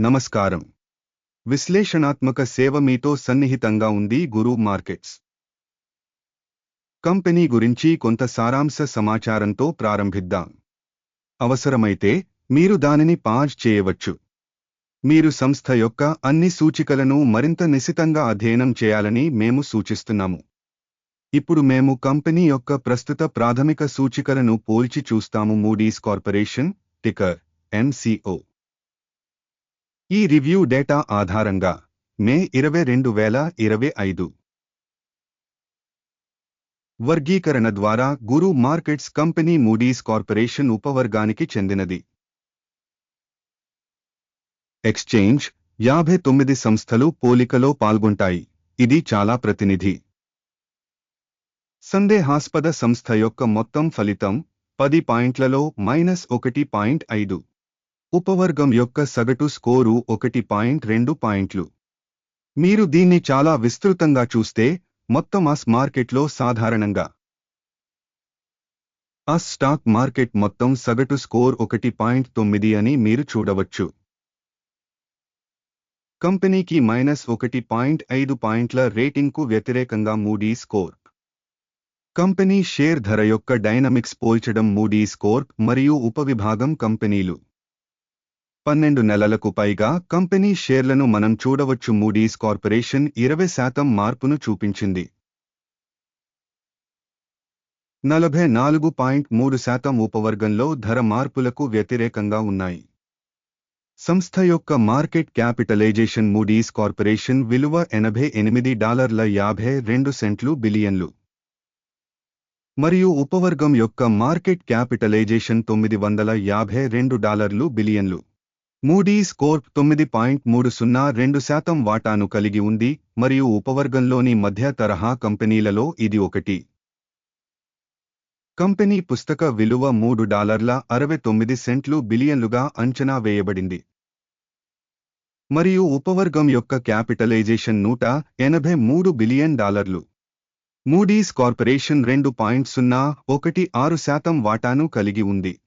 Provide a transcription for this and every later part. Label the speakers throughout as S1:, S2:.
S1: నమస్కారం. విశ్లేషణాత్మక సేవ మీతో సన్నిహితంగా ఉంది గురు మార్కెట్స్. కంపెనీ గురించి కొంత సారాంశ సమాచారంతో ప్రారంభిద్దాం. అవసరమైతే మీరు దానిని పాజ్ చేయవచ్చు. మీరు సంస్థ యొక్క అన్ని సూచికలను మరింత నిశితంగా అధ్యయనం చేయాలని మేము సూచిస్తున్నాము. ఇప్పుడు మేము కంపెనీ యొక్క ప్రస్తుత ప్రాథమిక సూచికలను పోల్చి చూస్తాము. మూడీస్ కార్పొరేషన్ టికర్ ఎంసిఓ ఈ రివ్యూ డేటా ఆధారంగా మే ఇరవై రెండు వేల ఇరవై ఐదు వర్గీకరణ ద్వారా Guru Markets company Moody's corporation ఉపవర్గానికి చెందినది. ఎక్స్చేంజ్ యాభై తొమ్మిది సంస్థలు పోలికలో పాల్గొంటాయి. ఇది చాలా ప్రతినిధి. సందేహాస్పద సంస్థ యొక్క మొత్తం ఫలితం పది పాయింట్లలో మైనస్ ఒకటి పాయింట్ ఐదు. ఉపవర్గం యొక్క సగటు స్కోరు ఒకటి పాయింట్ రెండు పాయింట్లు. మీరు దీన్ని చాలా విస్తృతంగా చూస్తే మొత్తం అస్ మార్కెట్లో సాధారణంగా. అస్ స్టాక్ మార్కెట్ మొత్తం సగటు స్కోర్ ఒకటి పాయింట్ తొమ్మిది అని మీరు చూడవచ్చు. కంపెనీకి మైనస్ ఒకటి పాయింట్ ఐదు పాయింట్ల రేటింగ్కు వ్యతిరేకంగా మూడీ స్కోర్. కంపెనీ షేర్ ధర యొక్క డైనమిక్స్ పోల్చడం మూడీ స్కోర్ మరియు ఉపవిభాగం కంపెనీలు. పన్నెండు నెలలకు పైగా కంపెనీ షేర్లను మనం చూడవచ్చు. మూడీస్ కార్పొరేషన్ ఇరవై శాతం మార్పును చూపించింది. నలభై నాలుగు పాయింట్ మూడు శాతం ఉపవర్గంలో ధర మార్పులకు వ్యతిరేకంగా ఉన్నాయి. సంస్థ యొక్క మార్కెట్ క్యాపిటలైజేషన్ మూడీస్ కార్పొరేషన్ విలువ ఎనభై ఎనిమిది డాలర్ల యాభై రెండు సెంట్లు బిలియన్లు. మరియు ఉపవర్గం యొక్క మార్కెట్ క్యాపిటలైజేషన్ తొమ్మిది వందల యాభై రెండు డాలర్లు బిలియన్లు. మూడీస్ కోర్ప్ తొమ్మిది పాయింట్ మూడు సున్నా రెండు శాతం వాటాను కలిగి ఉంది మరియు ఉపవర్గంలోని మధ్య తరహా కంపెనీలలో ఇది ఒకటి. కంపెనీ పుస్తక విలువ మూడు డాలర్ల అరవై తొమ్మిది సెంట్లు బిలియన్లుగా అంచనా వేయబడింది. మరియు ఉపవర్గం యొక్క క్యాపిటలైజేషన్ నూట ఎనభై మూడు బిలియన్ డాలర్లు. మూడీస్ కార్పొరేషన్ రెండు పాయింట్ సున్నా ఒకటి ఆరు శాతం వాటాను కలిగి ఉంది.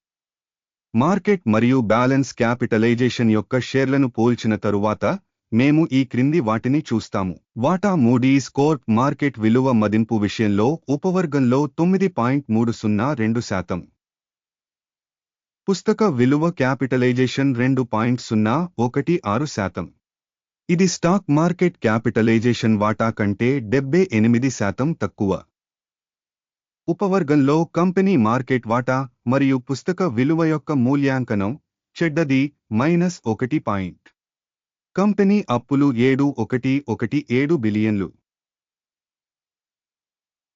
S1: మార్కెట్ మరియు బ్యాలెన్స్ క్యాపిటలైజేషన్ యొక్క షేర్లను పోల్చిన తరువాత మేము ఈ క్రింది వాటిని చూస్తాము. వాటా మూడీస్ కోర్ప్ మార్కెట్ విలువ మదింపు విషయంలో ఉపవర్గంలో తొమ్మిది పాయింట్ మూడు సున్నా రెండు శాతం. పుస్తక విలువ క్యాపిటలైజేషన్ రెండు పాయింట్ సున్నా ఒకటి ఆరు శాతం. ఇది స్టాక్ మార్కెట్ క్యాపిటలైజేషన్ వాటా కంటే డెబ్బై ఎనిమిది శాతం తక్కువ. ఉపవర్గంలో కంపెనీ మార్కెట్ వాటా మరియు పుస్తక విలువ యొక్క మూల్యాంకనం చెడ్డది మైనస్ ఒకటి పాయింట్. కంపెనీ అప్పులు ఏడు ఒకటి ఒకటి ఏడు బిలియన్లు.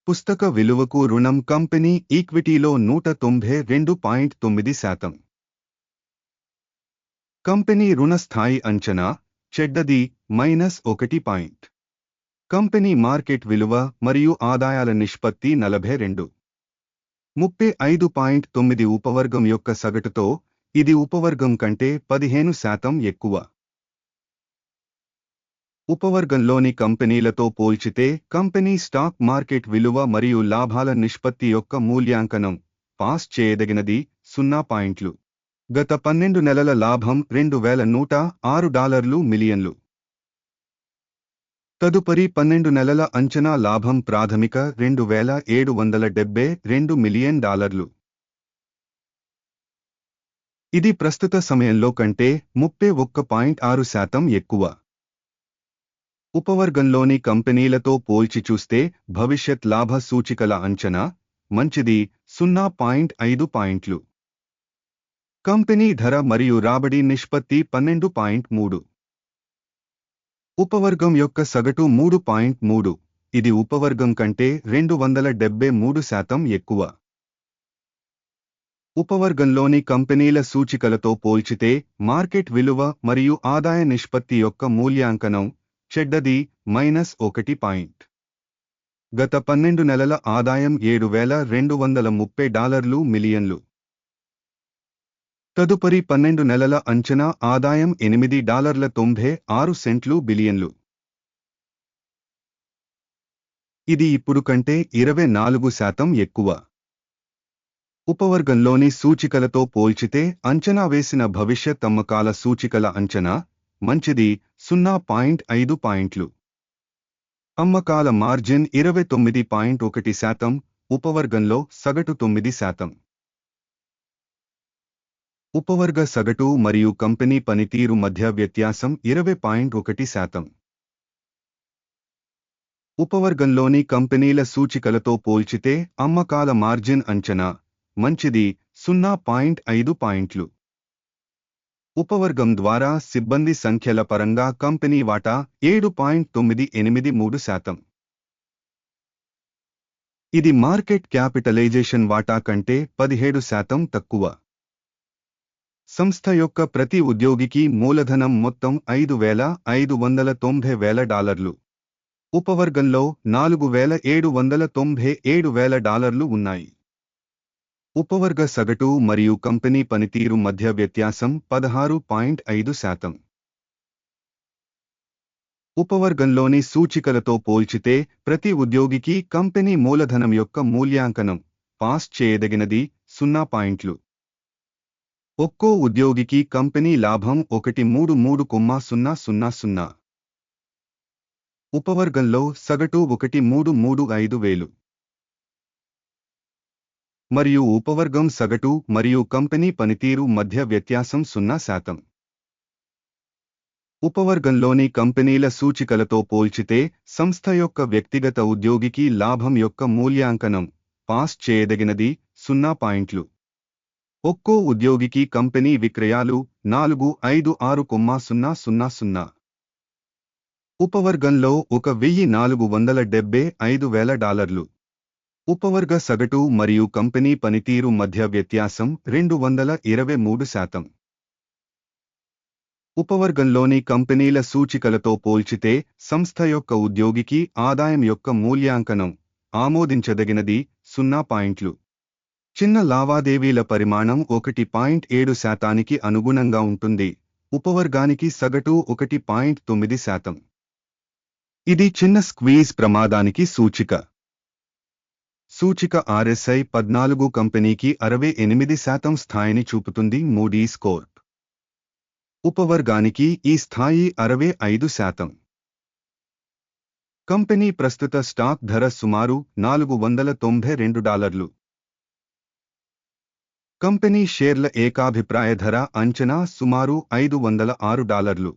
S1: పుస్తక విలువకు రుణం కంపెనీ ఈక్విటీలో నూట తొంభై రెండు పాయింట్ తొమ్మిది శాతం. కంపెనీ రుణ స్థాయి అంచనా చెడ్డది మైనస్ ఒకటి పాయింట్. కంపెనీ మార్కెట్ విలువ మరియు ఆదాయాల నిష్పత్తి నలభై రెండు. ముప్పై ఐదు పాయింట్ తొమ్మిది ఉపవర్గం యొక్క సగటుతో ఇది ఉపవర్గం కంటే పదిహేను శాతం ఎక్కువ. ఉపవర్గంలోని కంపెనీలతో పోల్చితే కంపెనీ స్టాక్ మార్కెట్ విలువ మరియు లాభాల నిష్పత్తి యొక్క మూల్యాంకనం పాస్ చేయదగినది సున్నా పాయింట్లు. గత పన్నెండు నెలల లాభం రెండు వేల నూట ఆరు డాలర్లు మిలియన్లు. తదుపరి పన్నెండు నెలల అంచనా లాభం ప్రాథమిక రెండు వేల ఏడు వందల డెబ్బై రెండు మిలియన్ డాలర్లు. ఇది ప్రస్తుత సమయంలో కంటే ముప్పై ఒక్క పాయింట్ ఆరు శాతం ఎక్కువ. ఉపవర్గంలోని కంపెనీలతో పోల్చి చూస్తే భవిష్యత్ లాభ సూచికల అంచనా మంచిది సున్నా పాయింట్ ఐదు పాయింట్లు. కంపెనీ ధర మరియు రాబడి నిష్పత్తి పన్నెండు పాయింట్ మూడు. ఉపవర్గం యొక్క సగటు మూడు పాయింట్ మూడు. ఇది ఉపవర్గం కంటే రెండు వందల డెబ్బై మూడు శాతం ఎక్కువ. ఉపవర్గంలోని కంపెనీల సూచికలతో పోల్చితే మార్కెట్ విలువ మరియు ఆదాయ నిష్పత్తి యొక్క మూల్యాంకనం చెడ్డది మైనస్ ఒకటి పాయింట్. గత పన్నెండు నెలల ఆదాయం ఏడు వేల రెండు వందల ముప్పై డాలర్లు మిలియన్లు. తదుపరి పన్నెండు నెలల అంచనా ఆదాయం ఎనిమిది డాలర్ల తొంభై ఆరు సెంట్లు బిలియన్లు. ఇది ఇప్పుడు కంటే ఇరవై నాలుగు శాతం ఎక్కువ. ఉపవర్గంలోని సూచికలతో పోల్చితే అంచనా వేసిన భవిష్యత్ అమ్మకాల సూచికల అంచనా మంచిది సున్నా పాయింట్ ఐదు పాయింట్లు. అమ్మకాల మార్జిన్ ఇరవై తొమ్మిది పాయింట్ ఒకటి శాతం ఉపవర్గంలో సగటు తొమ్మిది శాతం. ఉపవర్గ సగటు మరియు కంపెనీ పనితీరు మధ్య వ్యత్యాసం ఇరవై పాయింట్ ఒకటి శాతం. ఉపవర్గంలోని కంపెనీల సూచికలతో పోల్చితే అమ్మకాల మార్జిన్ అంచనా మంచిది సున్నా పాయింట్ ఐదు పాయింట్లు. ఉపవర్గం ద్వారా సిబ్బంది సంఖ్యల పరంగా కంపెనీ వాటా ఏడు పాయింట్ తొమ్మిది ఎనిమిది మూడు శాతం. ఇది మార్కెట్ క్యాపిటలైజేషన్ వాటా కంటే పదిహేడు శాతం తక్కువ. సంస్థ యొక్క ప్రతి ఉద్యోగికి మూలధనం మొత్తం ఐదు వేల ఐదు వందల తొంభై వేల డాలర్లు. ఉపవర్గంలో నాలుగు వేల ఏడు వందల తొంభై ఏడు వేల డాలర్లు ఉన్నాయి. ఉపవర్గ సగటు మరియు కంపెనీ పనితీరు మధ్య వ్యత్యాసం పదహారు పాయింట్ ఐదు శాతం. ఉపవర్గంలోని సూచికలతో పోల్చితే ప్రతి ఉద్యోగికి కంపెనీ మూలధనం యొక్క మూల్యాంకనం పాస్ చేయదగినది సున్నా పాయింట్లు. ఒక్కో ఉద్యోగికి కంపెనీ లాభం ఒకటి మూడు మూడు కొమ్మ సున్నా సున్నా సున్నా. ఉపవర్గంలో సగటు ఒకటి మూడు మూడు ఐదు వేలు. మరియు ఉపవర్గం సగటు మరియు కంపెనీ పనితీరు మధ్య వ్యత్యాసం సున్నా శాతం. ఉపవర్గంలోని కంపెనీల సూచికలతో పోల్చితే సంస్థ యొక్క వ్యక్తిగత ఉద్యోగికి లాభం యొక్క మూల్యాంకనం పాస్ చేయదగినది సున్నా పాయింట్లు. ఒక్కో ఉద్యోగికి కంపెనీ విక్రయాలు నాలుగు ఐదు ఆరు కొమ్మ సున్నా సున్నా సున్నా. ఉపవర్గంలో ఒక వెయ్యి నాలుగు వందల డెబ్బే ఐదు వేల డాలర్లు. ఉపవర్గ సగటు మరియు కంపెనీ పనితీరు మధ్య వ్యత్యాసం రెండు వందల ఇరవై మూడు శాతం. ఉపవర్గంలోని కంపెనీల సూచికలతో పోల్చితే సంస్థ యొక్క ఉద్యోగికి ఆదాయం యొక్క మూల్యాంకనం ఆమోదించదగినది సున్నా పాయింట్లు. చిన్న లావాదేవీల పరిమాణం ఒకటి పాయింట్ ఏడు శాతానికి అనుగుణంగా ఉంటుంది. ఉపవర్గానికి సగటు ఒకటి పాయింట్ తొమ్మిది శాతం. ఇది చిన్న స్క్వీజ్ ప్రమాదానికి సూచిక. సూచిక ఆర్ఎస్ఐ పద్నాలుగు కంపెనీకి అరవై ఎనిమిది శాతం స్థాయిని చూపుతుంది మూడీ స్కోర్. ఉపవర్గానికి ఈ స్థాయి అరవై ఐదు శాతం. కంపెనీ ప్రస్తుత స్టాక్ ధర సుమారు నాలుగు వందల తొంభై రెండు డాలర్లు. కంపెనీ షేర్ల ఏకాభిప్రాయ ధర అంచనా సుమారు ఐదు వందల ఆరు డాలర్లు.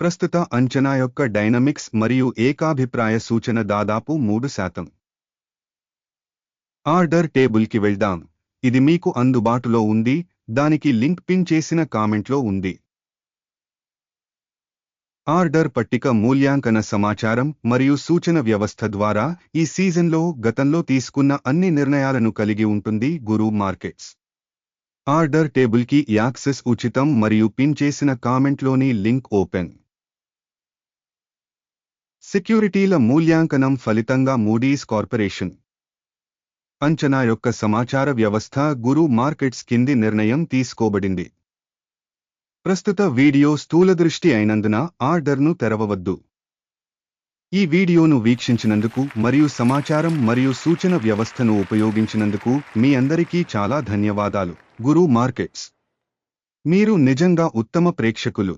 S1: ప్రస్తుత అంచనా యొక్క డైనమిక్స్ మరియు ఏకాభిప్రాయ సూచన దాదాపు మూడు శాతం. ఆర్డర్ టేబుల్కి వెళ్దాం. ఇది మీకు అందుబాటులో ఉంది. దానికి లింక్ పిన్ చేసిన కామెంట్లో ఉంది. ఆర్డర్ పట్టిక మూల్యాంకన సమాచారం మరియు సూచన వ్యవస్థ ద్వారా ఈ సీజన్లో గతంలో తీసుకున్న అన్ని నిర్ణయాలను కలిగి ఉంటుంది గురు మార్కెట్స్. ఆర్డర్ టేబుల్కి యాక్సెస్ ఉచితం మరియు పిన్ చేసిన కామెంట్లోని లింక్ ఓపెన్. సెక్యూరిటీల మూల్యాంకనం ఫలితంగా మూడీస్ కార్పొరేషన్. అంచనా యొక్క సమాచార వ్యవస్థ గురు మార్కెట్స్ కింది నిర్ణయం తీసుకోబడింది. ప్రస్తుత వీడియో స్థూలదృష్టి అయినందున ఆర్డర్ను తెరవవద్దు. ఈ వీడియోను వీక్షించినందుకు మరియు సమాచారం మరియు సూచన వ్యవస్థను ఉపయోగించినందుకు మీ అందరికీ చాలా ధన్యవాదాలు. గురు మార్కెట్స్. మీరు నిజంగా ఉత్తమ ప్రేక్షకులు.